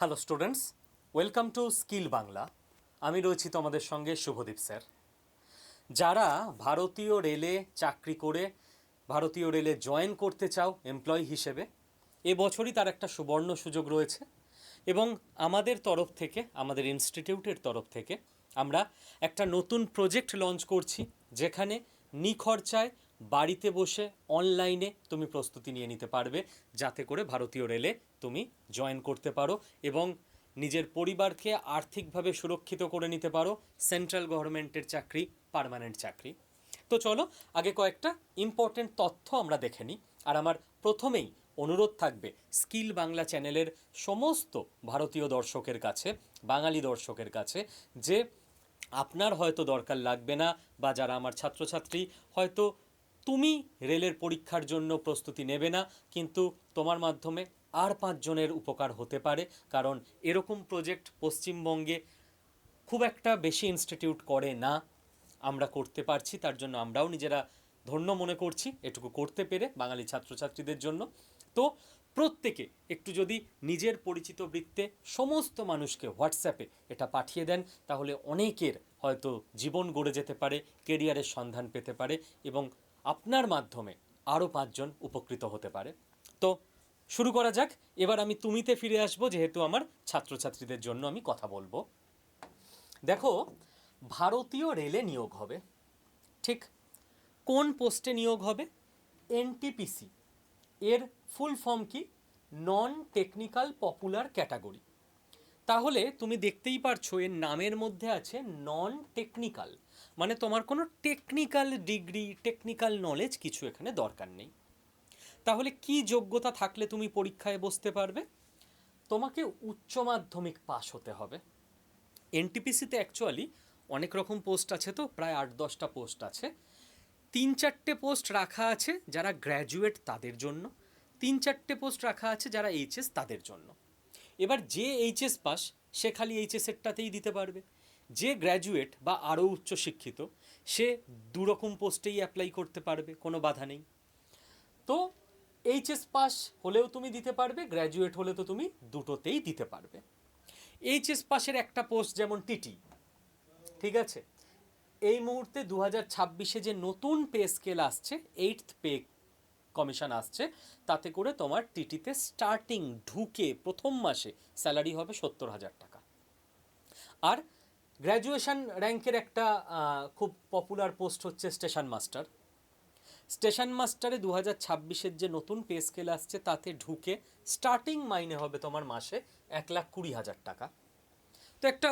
Hello students welcome to skill Bangla আমি রয়েছি তোমাদের সঙ্গে শুভদীপ স্যার। যারা ভারতীয় রেলে চাকরি করে, ভারতীয় রেলে জয়েন করতে চাও এমপ্লয়ি হিসেবে এবছরই তার একটা সুবর্ণ সুযোগ রয়েছে এবং আমাদের তরফ থেকে, আমাদের ইনস্টিটিউটের তরফ থেকে আমরা একটা নতুন প্রজেক্ট লঞ্চ করছি, যেখানে নিখরচায় বাড়িতে বসে অনলাইনে তুমি প্রস্তুতি নিয়ে নিতে পারবে, যাতে করে ভারতীয় রেলে তুমি জয়েন করতে পারো এবং নিজের পরিবারকে আর্থিকভাবে সুরক্ষিত করে নিতে পারো সেন্ট্রাল গভর্নমেন্টের চাকরি পার্মানেন্ট চাকরি। তো চলো, আগে কয়েকটা ইম্পর্টেন্ট তথ্য আমরা দেখে নিই। আর আমার প্রথমেই অনুরোধ থাকবে, স্কিল বাংলা চ্যানেলের সমস্ত ভারতীয় দর্শকের কাছে, বাঙালি দর্শকের কাছে, যে আপনার হয়তো দরকার লাগবে না বা যারা আমার ছাত্রছাত্রী, হয়তো তুমি রেলের পরীক্ষার জন্য প্রস্তুতি নেবে না, কিন্তু তোমার মাধ্যমে আর পাঁচজনের উপকার হতে পারে, কারণ এরকম প্রজেক্ট পশ্চিমবঙ্গে খুব একটা বেশি ইনস্টিটিউট করে না আমরা করতে পারছি, তার জন্য আমরাও নিজেরা ধন্য মনে করছি, এটুকু করতে পেরে বাঙালি ছাত্রছাত্রীদের জন্য। তো প্রত্যেকে একটু যদি নিজের পরিচিত বৃত্তে সমস্ত মানুষকে হোয়াটসঅ্যাপে এটা পাঠিয়ে দেন, তাহলে অনেকের হয়তো জীবন গড়ে যেতে পারে, কেরিয়ারের সন্ধান পেতে পারে এবং আপনার মাধ্যমে আরও পাঁচজন উপকৃত হতে পারে। তো শুরু করা যাক। এবার আমি তুমিতে ফিরে আসব, যেহেতু আমার ছাত্রছাত্রীদের জন্য আমি কথা বলব। দেখো, ভারতীয় রেলে নিয়োগ হবে। ঠিক কোন পোস্টে নিয়োগ হবে? এনটিপিসি। এর ফুল ফর্ম কি? Non technical popular category. তাহলে তুমি দেখতেই পারছ এর নামের মধ্যে আছে নন টেকনিক্যাল মানে তোমার কোনো টেকনিক্যাল ডিগ্রি টেকনিক্যাল নলেজ কিছু এখানে দরকার নেই। তাহলে কি যোগ্যতা থাকলে তুমি পরীক্ষায় বসতে পারবে? তোমাকে উচ্চ মাধ্যমিক পাশ হতে হবে। এনটিপিসিতে অ্যাকচুয়ালি অনেক রকম পোস্ট আছে তো, প্রায় আট দশটা পোস্ট আছে। তিন চারটে পোস্ট রাখা আছে যারা গ্র্যাজুয়েট তাদের জন্য। তিন চারটে পোস্ট রাখা আছে যারা এইচএস তাদের জন্য। এবার যে এইচএস পাস, সে খালি এইচএসেরটাতেই দিতে পারবে। যে গ্র্যাজুয়েট বা আরও উচ্চশিক্ষিত সে দুরকম পোস্টেই অ্যাপ্লাই করতে পারবে, কোনো বাধা নেই। তো এইচএস পাস হলেও তুমি দিতে পারবে গ্র্যাজুয়েট হলে তো তুমি দুটোতেই দিতে পারবে। এইচএস পাসের একটা পোস্ট যেমন টিটি ঠিক আছে? এই মুহূর্তে দু হাজার ছাব্বিশে যে নতুন পে স্কেল আসছে এইটথ পে কমিশন আসছে, তাতে করে তোমার টিটিতে স্টার্টিং ঢুকে প্রথম মাসে স্যালারি হবে সত্তর হাজার টাকা। আর গ্র্যাজুয়েশন র্যাঙ্কের একটা খুব পপুলার পোস্ট হচ্ছে স্টেশন মাস্টার স্টেশন মাস্টারে দু হাজার ছাব্বিশের যে নতুন পে স্কেল আসছে, তাতে ঢুকে স্টার্টিং মাইনে হবে তোমার মাসে এক লাখ কুড়ি হাজার টাকা। তো একটা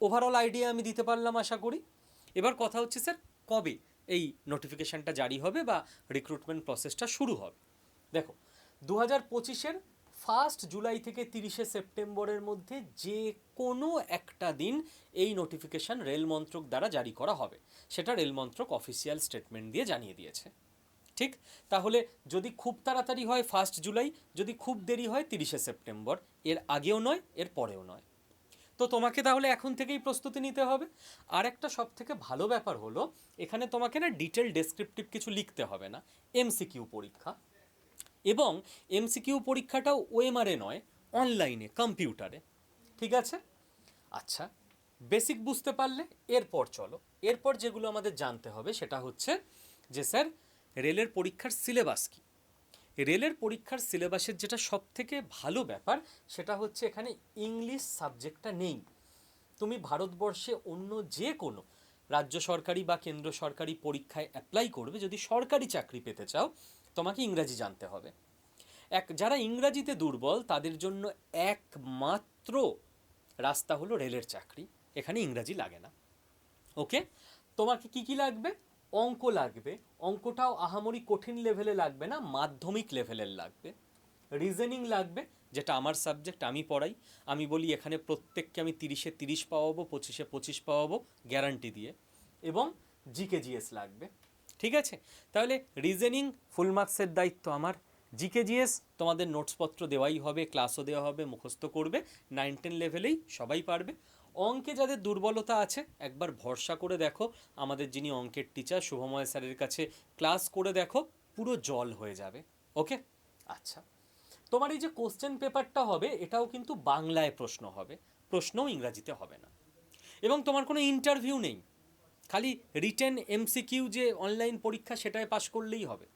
ওভারঅল আইডিয়া আমি দিতে পারলাম আশা করি। এবার কথা হচ্ছে স্যার কবে? এই নোটিফিকেশানটা জারি হবে বা রিক্রুটমেন্ট প্রসেসটা শুরু হবে। দেখো দু হাজার পঁচিশের ফার্স্ট জুলাই থেকে তিরিশে সেপ্টেম্বরের মধ্যে যে কোনো একটা দিন এই নোটিফিকেশান রেল মন্ত্রক দ্বারা জারি করা হবে। সেটা রেল মন্ত্রক অফিসিয়াল স্টেটমেন্ট দিয়ে জানিয়ে দিয়েছে। ঠিক? তাহলে যদি খুব তাড়াতাড়ি হয় ফার্স্ট জুলাই যদি খুব দেরি হয় তিরিশে সেপ্টেম্বর এর আগেও নয়, এর পরেও নয়। তো তোমাকে তাহলে এখন থেকেই প্রস্তুতি নিতে হবে। আর একটা সব থেকে ভালো ব্যাপার হলো, এখানে তোমাকে না ডিটেল ডেসক্রিপটিভ কিছু লিখতে হবে না এমসিকিউ পরীক্ষা। এবং এমসিকিউ পরীক্ষাটাও ওএমআরে নয় অনলাইনে কম্পিউটারে ঠিক আছে? আচ্ছা বেসিক বুঝতে পারলে, এরপর চলো। এরপর যেগুলো আমাদের জানতে হবে সেটা হচ্ছে যে, স্যার, রেলের পরীক্ষার সিলেবাস কী? রেলের পরীক্ষার সিলেবাসের যেটা সব থেকে ভালো ব্যাপার, সেটা হচ্ছে এখানে ইংলিশ সাবজেক্টটা নেই। তুমি ভারতবর্ষে অন্য যে কোনো রাজ্য সরকারি বা কেন্দ্র সরকারি পরীক্ষায় অ্যাপ্লাই করবে, যদি সরকারি চাকরি পেতে চাও, তোমাকে ইংরাজি জানতে হবে। এক, যারা ইংরাজিতে দুর্বল, তাদের জন্য একমাত্র রাস্তা হলো রেলের চাকরি। এখানে ইংরাজি লাগে না। ওকে? তোমাকে কি কি লাগবে? অঙ্ক লাগবে। অঙ্কটাও আহামরি কঠিন লেভেলে লাগবে না, মাধ্যমিক লেভেলের লাগবে। রিজনিং লাগবে, যেটা আমার সাবজেক্ট আমি পড়াই। আমি বলি এখানে প্রত্যেককে আমি তিরিশে তিরিশ পাওয়াবো, পঁচিশে পঁচিশ পাওয়াবো গ্যারান্টি দিয়ে। এবং জিকে জিএস লাগবে। ঠিক আছে? তাহলে রিজনিং ফুল মার্কসের দায়িত্ব আমার। জিকে জিএস তোমাদের নোটসপত্র দেওয়াই হবে ক্লাসও দেওয়া হবে, মুখস্থ করবে। নাইন টেন লেভেলেই সবাই পারবে। অঙ্কে যাদের দুর্বলতা আছে, একবার ভরসা করে দেখো। আমাদের যিনি অঙ্কের টিচার শুভময় স্যারের কাছে ক্লাস করে দেখো, পুরো জল হয়ে যাবে ওকে আচ্ছা তোমার এই যে কোশ্চেন পেপারটা হবে, এটাও কিন্তু বাংলায় প্রশ্ন হবে, প্রশ্নও ইংরাজিতে হবে না। এবং তোমার কোনো ইন্টারভিউ নেই, খালি রিটেন এমসিকিউ যে অনলাইন পরীক্ষা সেটায় পাশ করলেই হবে।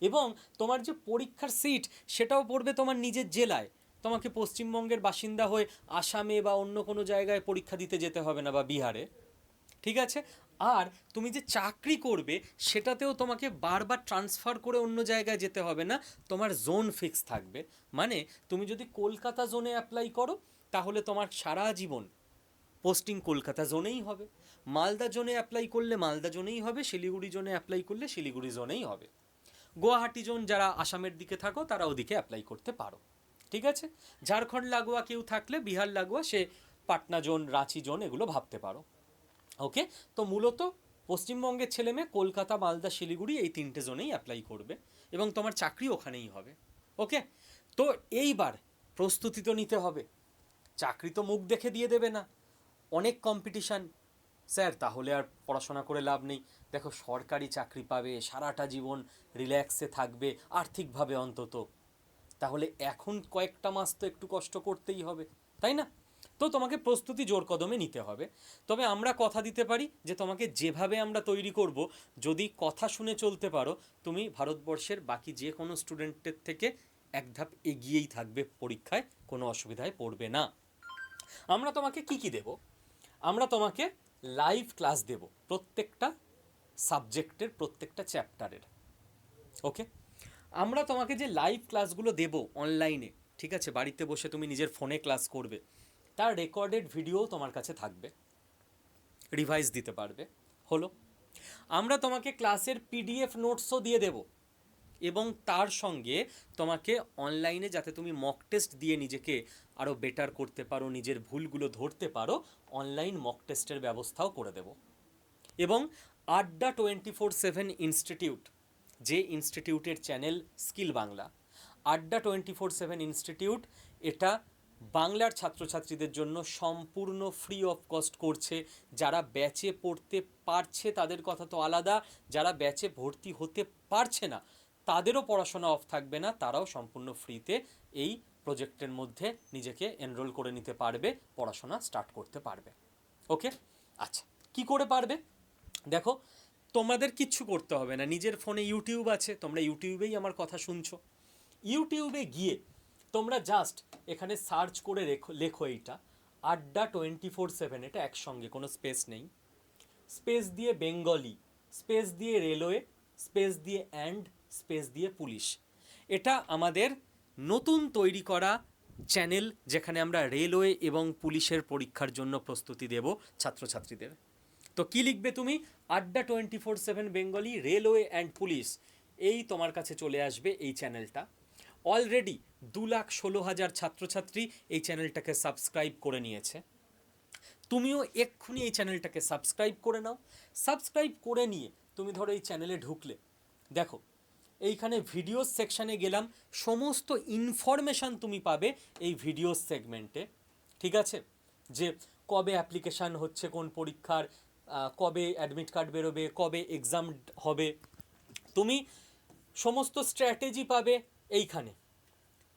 এবং তোমার যে পরীক্ষার সিট সেটাও পড়বে তোমার নিজের জেলায় তোমাকে পশ্চিমবঙ্গের বাসিন্দা হয়ে আসামে বা অন্য কোনো জায়গায় পরীক্ষা দিতে যেতে হবে না বা বিহারে, ঠিক আছে? আর তুমি যে চাকরি করবে, সেটাতেও তোমাকে বারবার ট্রান্সফার করে অন্য জায়গায় যেতে হবে না, তোমার জোন ফিক্স থাকবে। মানে তুমি যদি কলকাতা জোনে অ্যাপ্লাই করো, তাহলে তোমার সারা জীবন পোস্টিং কলকাতা জোনেই হবে। মালদা জোনে অ্যাপ্লাই করলে মালদা জোনেই হবে, শিলিগুড়ি জোনে অ্যাপ্লাই করলে শিলিগুড়ি জোনেই হবে। গুয়াহাটি জোন যারা আসামের দিকে থাকো, তারা ওদিকে অ্যাপ্লাই করতে পারো। ঠিক আছে? ঝাড়খণ্ড লাগোয়া কেউ থাকলে বিহার লাগোয়া, সে পাটনা জোন, রাঁচি জোন, এগুলো ভাবতে পারো। ওকে তো মূলত পশ্চিমবঙ্গের ছেলে মেয়ে কলকাতা, মালদা, শিলিগুড়ি এই তিনটে জোনেই অ্যাপ্লাই করবে এবং তোমার চাকরি ওখানেই হবে। ওকে তো এইবার প্রস্তুতি তো নিতে হবে। চাকরি তো মুখ দেখে দিয়ে দেবে না। অনেক কম্পিটিশান স্যার, তাহলে আর পড়াশোনা করে লাভ নেই। দেখো, সরকারি চাকরি পাবে, সারাটা জীবন রিল্যাক্সে থাকবে, আর্থিকভাবে অন্তত। তাহলে এখন কয়েকটা মাস তো একটু কষ্ট করতেই হবে, তাই না? তো তোমাকে প্রস্তুতি জোর কদমে নিতে হবে। তবে আমরা কথা দিতে পারি যে তোমাকে যেভাবে আমরা তৈরি করব, যদি কথা শুনে চলতে পারো, তুমি ভারতবর্ষের বাকি যে কোনো স্টুডেন্টের থেকে এক ধাপ এগিয়েই থাকবে পরীক্ষায়, কোনো অসুবিধায় পড়বে না। আমরা তোমাকে কি কি দেব? আমরা তোমাকে লাইভ ক্লাস দেব প্রত্যেকটা সাবজেক্টের প্রত্যেকটা চ্যাপ্টারের ওকে আমরা তোমাকে যে লাইভ ক্লাসগুলো দেব অনলাইনে ঠিক আছে? বাড়িতে বসে তুমি নিজের ফোনে ক্লাস করবে, তার রেকর্ডেড ভিডিও তোমার কাছে থাকবে রিভাইজ দিতে পারবে, হলো? আমরা তোমাকে ক্লাসের পিডিএফ নোটসও দিয়ে দেব, এবং তার সঙ্গে তোমাকে অনলাইনে যাতে তুমি মক টেস্ট দিয়ে নিজেকে আরও বেটার করতে পারো, নিজের ভুলগুলো ধরতে পারো অনলাইন মক টেস্টের ব্যবস্থাও করে দেব। এবং আড্ডা টোয়েন্টি ফোর সেভেন ইনস্টিটিউট যে ইনস্টিটিউটের চ্যানেল স্কিল বাংলা। আড্ডা টোয়েন্টি ফোর সেভেন ইনস্টিটিউট, এটা বাংলার ছাত্রছাত্রীদের জন্য সম্পূর্ণ ফ্রি অফ কস্ট করছে। যারা ব্যাচে পড়তে পারছে তাদের কথা তো আলাদা, যারা ব্যাচে ভর্তি হতে পারছে না, তাদেরও পড়াশোনা অফ থাকবে না, তারাও সম্পূর্ণ ফ্রিতে এই প্রজেক্টের মধ্যে নিজেকে এনরোল করে নিতে পারবে, পড়াশোনা স্টার্ট করতে পারবে। ওকে আচ্ছা কি করে পারবে? দেখো তোমাদের কিচ্ছু করতে হবে না। নিজের ফোনে ইউটিউব আছে, তোমরা ইউটিউবেই আমার কথা শুনছো। ইউটিউবে গিয়ে তোমরা জাস্ট এখানে সার্চ করে রেখো, লেখো এইটা, আড্ডা টোয়েন্টি ফোর সেভেন এটা একসঙ্গে, কোনো স্পেস নেই। স্পেস দিয়ে বেঙ্গলি স্পেস দিয়ে রেলওয়ে স্পেস দিয়ে অ্যান্ড স্পেস দিয়ে পুলিশ এটা আমাদের নতুন তৈরি করা চ্যানেল যেখানে আমরা রেলওয়ে এবং পুলিশের পরীক্ষার জন্য প্রস্তুতি দেব ছাত্রছাত্রীদের। তো কি লিখবে তুমি? Adda twenty four seven Bengali, railway and police. এই তোমার কাছে চলে আসবে এই চ্যানেলটা। অলরেডি দু লাখ ষোলো হাজার ছাত্রছাত্রী এই চ্যানেলটাকে সাবস্ক্রাইব করে নিয়েছে। তুমিও এক্ষুনি এই চ্যানেলটাকে সাবস্ক্রাইব করে নাও। সাবস্ক্রাইব করে নিয়ে তুমি ধরো এই চ্যানেলে ঢুকলে। দেখো, এইখানে ভিডিও সেকশানে গেলাম। সমস্ত ইনফরমেশান তুমি পাবে এই ভিডিও সেগমেন্টে ঠিক আছে? যে কবে অ্যাপ্লিকেশান হচ্ছে, কোন পরীক্ষার কবে অ্যাডমিট কার্ড বেরোবে, কবে এক্সাম হবে, তুমি সমস্ত স্ট্র্যাটেজি পাবে এইখানে,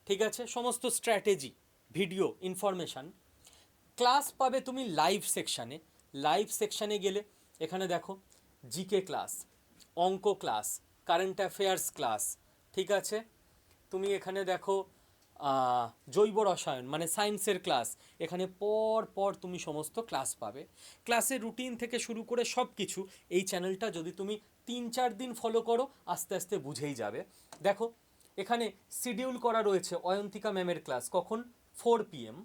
ঠিক আছে? সমস্ত স্ট্র্যাটেজি ভিডিও ইনফরমেশান ক্লাস পাবে তুমি লাইভ সেকশানে লাইভ সেকশানে গেলে, এখানে দেখো জিকে ক্লাস অঙ্ক ক্লাস কারেন্ট অ্যাফেয়ার্স ক্লাস ঠিক আছে? তুমি এখানে দেখো জৈব রসায়ন মানে সায়েন্সের ক্লাস এখানে পর পর তুমি সমস্ত ক্লাস পাবে। ক্লাসের রুটিন থেকে শুরু করে সব কিছু এই চ্যানেলটা যদি তুমি তিন চার দিন ফলো করো, আস্তে আস্তে বুঝেই যাবে। দেখো, এখানে শিডিউল করা রয়েছে অয়ন্তিকা ম্যামের ক্লাস কখন? ফোর পিএম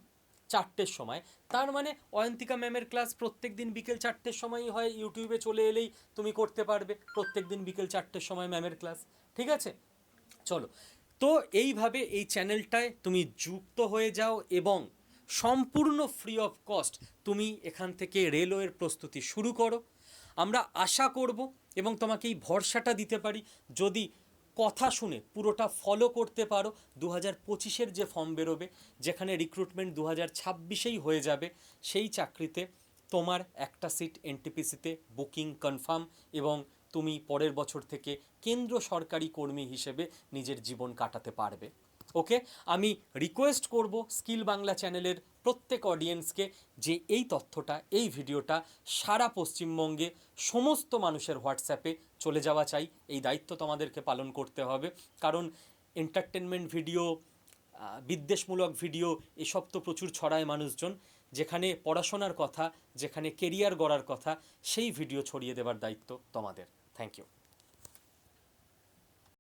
চারটের সময়। তার মানে অয়ন্তিকা ম্যামের ক্লাস প্রত্যেক দিন বিকেল চারটের সময়ই হয় ইউটিউবে চলে এলেই তুমি করতে পারবে প্রত্যেক দিন বিকেল চারটের সময় ম্যামের ক্লাস ঠিক আছে? চলো তো এইভাবে এই চ্যানেলটায় তুমি যুক্ত হয়ে যাও এবং সম্পূর্ণ ফ্রি অফ কস্ট তুমি এখান থেকে রেলওয়ের প্রস্তুতি শুরু করো। আমরা আশা করব এবং তোমাকে এই ভরসাটা দিতে পারি, যদি কথা শুনে পুরোটা ফলো করতে পারো দু হাজার পঁচিশের যে ফর্ম বেরোবে, যেখানে রিক্রুটমেন্ট দু হাজার ছাব্বিশেই হয়ে যাবে, সেই চাকরিতে তোমার একটা সিট এনটিপিসিতে বুকিং কনফার্ম এবং তুমি পরের বছর থেকে কেন্দ্র সরকারি কর্মী হিসেবে নিজের জীবন কাটাতে পারবে। ওকে? আমি রিকোয়েস্ট করব স্কিল বাংলা চ্যানেলের প্রত্যেক অডিয়েন্সকে যে এই তথ্যটা, এই ভিডিওটা সারা পশ্চিমবঙ্গে সমস্ত মানুষের হোয়াটসঅ্যাপে চলে যাওয়া চাই। এই দায়িত্ব তোমাদেরকে পালন করতে হবে। কারণ এন্টারটেনমেন্ট ভিডিও বিদ্বেষমূলক ভিডিও এসব তো প্রচুর ছড়ায় মানুষজন। যেখানে পড়াশোনার কথা, যেখানে কেরিয়ার গড়ার কথা, সেই ভিডিও ছড়িয়ে দেওয়ার দায়িত্ব তোমাদের। Thank you.